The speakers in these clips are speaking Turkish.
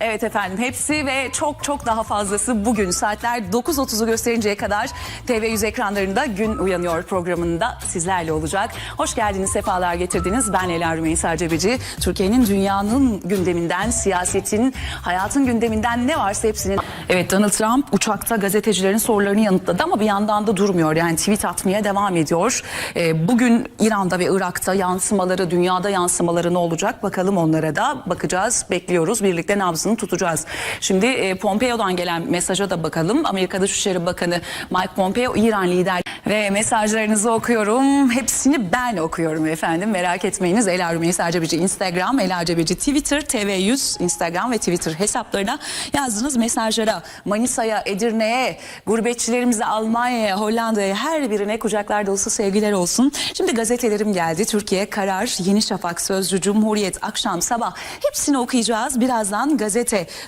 Evet efendim hepsi ve çok çok daha fazlası bugün saatler 9.30'u gösterinceye kadar TV100 ekranlarında Gün Uyanıyor programında sizlerle olacak. Hoş geldiniz, sefalar getirdiniz. Ben Ela Rümeysa Cebeci. Türkiye'nin dünyanın gündeminden, siyasetin, hayatın gündeminden ne varsa hepsinin... Evet Donald Trump uçakta gazetecilerin sorularını yanıtladı ama bir yandan da durmuyor. Yani tweet atmaya devam ediyor. Ee, bugün İran'da ve Irak'ta yansımaları, dünyada yansımaları ne olacak? Bakalım onlara da bakacağız, bekliyoruz. Birlikte nabzını tutacağız. Şimdi e, Pompeo'dan gelen mesaja da bakalım. Amerika Dışişleri Bakanı Mike Pompeo, İran lider ve mesajlarınızı okuyorum. Hepsini ben okuyorum efendim. Merak etmeyiniz. Ela Rümeysa Cebeci Instagram, Ela Cebeci Twitter, TV100 Instagram ve Twitter hesaplarına yazdığınız mesajlara Manisa'ya, Edirne'ye, gurbetçilerimize Almanya'ya, Hollanda'ya her birine kucaklar dolusu sevgiler olsun. Şimdi gazetelerim geldi. Türkiye, Karar, Yeni Şafak, Sözcü, Cumhuriyet, Akşam, Sabah hepsini okuyacağız. Birazdan gazete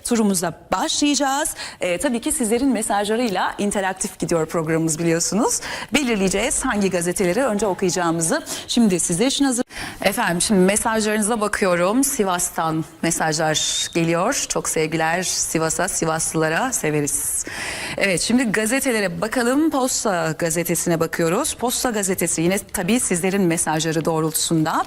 turumuza başlayacağız. Ee, tabii ki sizlerin mesajlarıyla interaktif gidiyor programımız biliyorsunuz. Belirleyeceğiz hangi gazeteleri önce okuyacağımızı. Şimdi sizler için hazır. Efendim şimdi mesajlarınıza bakıyorum. Sivas'tan mesajlar geliyor. Çok sevgiler Sivas'a, Sivaslılara severiz. Evet şimdi gazetelere bakalım. Posta gazetesine bakıyoruz. Posta gazetesi yine tabii sizlerin mesajları doğrultusunda.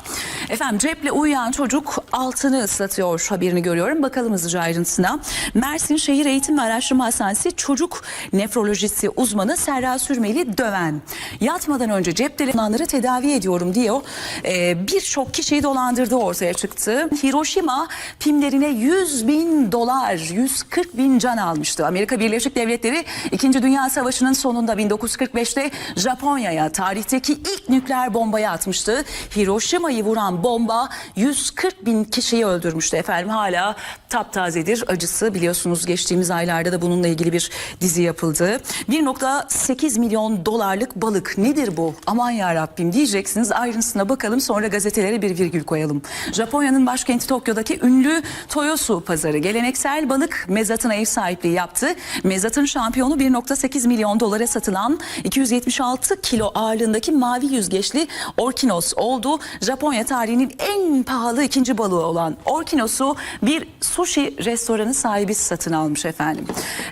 Efendim ceple uyuyan çocuk altını ıslatıyor haberini görüyorum. Bakalım hızlıca ayrıntısına. Mersin Şehir Eğitim ve Araştırma Hastanesi çocuk nefrolojisi uzmanı Serra Sürmeli döven. Yatmadan önce cep telefonları tedavi ediyorum diyor. Ee, Birçok kişiyi dolandırdığı ortaya çıktı. Hiroşima pimlerine 100 bin dolar, 140 bin can almıştı. Amerika Birleşik Devletleri 2. Dünya Savaşı'nın sonunda 1945'te Japonya'ya tarihteki ilk nükleer bombayı atmıştı. Hiroşima'yı vuran bomba 140 bin kişiyi öldürmüştü efendim. Hala taptazedir acısı biliyorsunuz geçtiğimiz aylarda da bununla ilgili bir dizi yapıldı. 1.8 milyon dolarlık balık nedir bu? Aman ya Rabbim diyeceksiniz ayrıntısına bakalım sonra gazetelere bir virgül koyalım. Japonya'nın başkenti Tokyo'daki ünlü Toyosu pazarı geleneksel balık mezatına ev sahipliği yaptı. Mezatın şampiyonu 1.8 milyon dolara satılan 276 kilo ağırlığındaki mavi yüzgeçli Orkinos oldu. Japonya tarihinin en pahalı ikinci balığı olan Orkinos'u bir sushi restoranı sahibi satın almış efendim.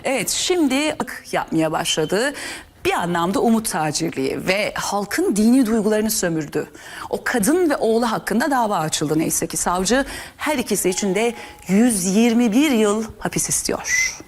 Evet şimdi ak yapmaya başladı. Bir anlamda umut tacirliği ve halkın dini duygularını sömürdü. O kadın ve oğlu hakkında dava açıldı neyse ki savcı her ikisi için de 121 yıl hapis istiyor.